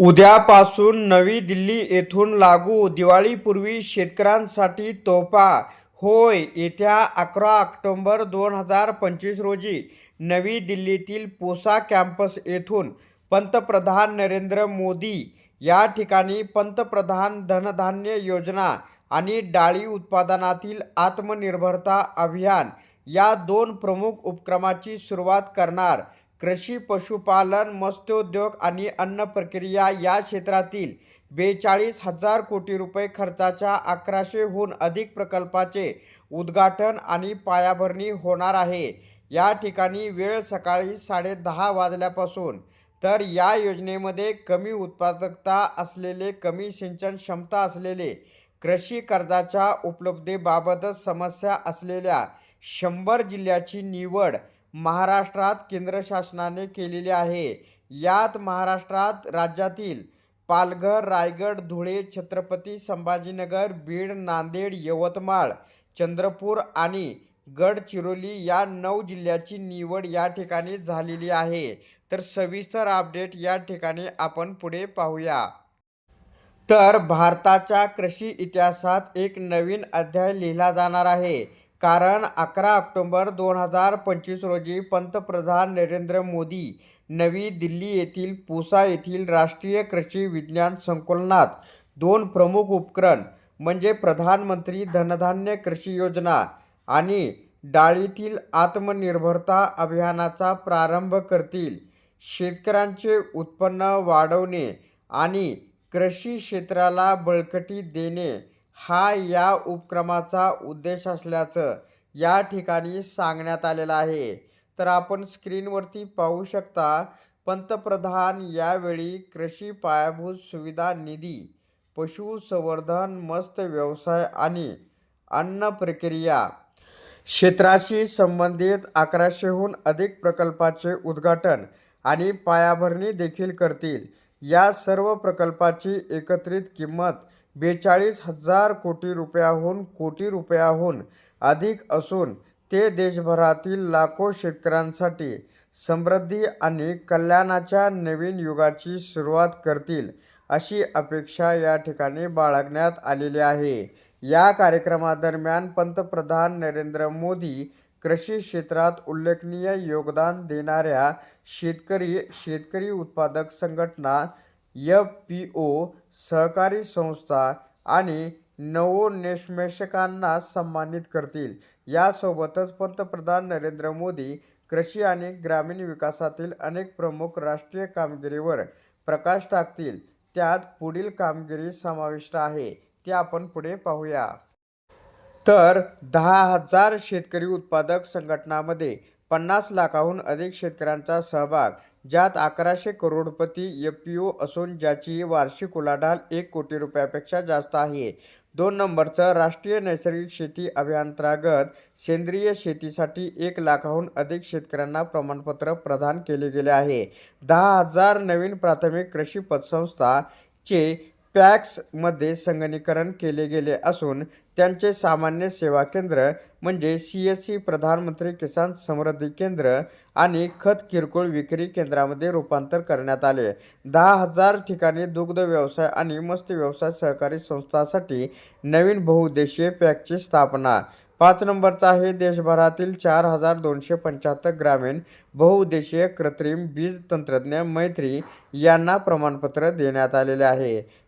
उद्यापासून नवी दिल्ली येथून लागू दिवाळीपूर्वी शेतकऱ्यांसाठी तोफा. होय येत्या अकरा ऑक्टोंबर दोन हजार पंचवीस रोजी नवी दिल्लीतील पोसा कॅम्पस येथून पंतप्रधान नरेंद्र मोदी या ठिकाणी पंतप्रधान धनधान्य योजना आणि डाळी उत्पादनातील आत्मनिर्भरता अभियान या दोन प्रमुख उपक्रमाची सुरुवात करणार. कृषी पशुपालन मत्स्योद्योग आणि अन्न प्रक्रिया या क्षेत्रातील बेचाळीस हजार कोटी रुपये खर्चाच्या अकराशेहून अधिक प्रकल्पाचे उद्घाटन आणि पायाभरणी होणार आहे. या ठिकाणी वेळ सकाळी साडेदहा वाजल्यापासून तर या योजनेमध्ये कमी उत्पादकता असलेले कमी सिंचन क्षमता असलेले कृषी कर्जाच्या उपलब्धेबाबतच समस्या असलेल्या शंभर जिल्ह्याची निवड महाराष्ट्रात केंद्र शासनाने केलेली आहे. यात महाराष्ट्रात राज्यातील पालघर रायगड धुळे छत्रपती संभाजीनगर बीड नांदेड यवतमाळ चंद्रपूर आणि गडचिरोली या नऊ जिल्ह्याची निवड या ठिकाणी झालेली आहे. तर सविस्तर अपडेट या ठिकाणी आपण पुढे पाहूया. तर भारताच्या कृषी इतिहासात एक नवीन अध्याय लिहिला जाणार आहे. कारण अकरा ऑक्टोंबर दोन हजार पंचवीस रोजी पंतप्रधान नरेंद्र मोदी नवी दिल्ली येथील पूसा येथील राष्ट्रीय कृषी विज्ञान संकुलनात दोन प्रमुख उपक्रम म्हणजे प्रधानमंत्री धनधान्य कृषी योजना आणि डाळीतील आत्मनिर्भरता अभियानाचा प्रारंभ करतील. शेतकऱ्यांचे उत्पन्न वाढवणे आणि कृषी क्षेत्राला बळकटी देणे हा या उपक्रमाचा उद्देश असल्याचं या ठिकाणी सांगण्यात आलेलं आहे. तर आपण स्क्रीनवरती पाहू शकता पंतप्रधान यावेळी कृषी पायाभूत सुविधा निधी पशुसंवर्धन मस्त व्यवसाय आणि अन्न प्रक्रिया क्षेत्राशी संबंधित अकराशेहून अधिक प्रकल्पाचे उद्घाटन आणि पायाभरणी देखील करतील. या सर्व प्रकल्पाची एकत्रित किंमत बेचाळीस हजार कोटी रुपयाहून कोटी रुपयाहून अधिक असून ते देशभरातील लाखो शेतकऱ्यांसाठी समृद्धी आणि कल्याणाच्या नवीन युगाची सुरुवात करतील अशी अपेक्षा या ठिकाणी बाळगण्यात आलेली आहे. या कार्यक्रमादरम्यान पंतप्रधान नरेंद्र मोदी कृषी क्षेत्रात उल्लेखनीय योगदान देणाऱ्या शेतकरी शेतकरी उत्पादक संघटना एफ पी ओ सहकारी संस्था आणि नवोन्मेषकांना सन्मानित करतील. यासोबतच पंतप्रधान नरेंद्र मोदी कृषी आणि ग्रामीण विकासातील अनेक प्रमुख राष्ट्रीय कामगिरीवर प्रकाश टाकतील. त्यात पुढील कामगिरी समाविष्ट आहे ते आपण पुढे पाहूया. तर दहा हजार शेतकरी उत्पादक संघटनामध्ये पन्नास लाखाहून अधिक शेतकऱ्यांचा सहभाग ज्यात अकराशे करोडपती एफ पी ओ असून ज्याची वार्षिक उलाढाल एक कोटी रुपयापेक्षा जास्त आहे. दोन नंबरचं राष्ट्रीय नैसर्गिक शेती अभियांतर्गत सेंद्रिय शेतीसाठी एक लाखाहून अधिक शेतकऱ्यांना प्रमाणपत्र प्रदान केले गेले आहे. दहा हजार नवीन प्राथमिक कृषी पतसंस्थाचे पॅक्समध्ये संगणीकरण केले गेले असून त्यांचे सामान्य सेवा केंद्र म्हणजे सी एस सी प्रधानमंत्री किसान समृद्धी केंद्र आणि खत किरकोळ विक्री केंद्रामध्ये रूपांतर करण्यात आले. दहा हजार ठिकाणी दुग्ध व्यवसाय आणि मत्स्य व्यवसाय सहकारी संस्थांसाठी नवीन बहुउद्देशीय पॅकची स्थापना. पाच नंबरचा आहे देशभरातील चार हजार दोनशे पंच्याहत्तर ग्रामीण बहुउद्देशीय कृत्रिम बीज तंत्रज्ञ मैत्री यांना प्रमाणपत्र देण्यात आलेले आहे.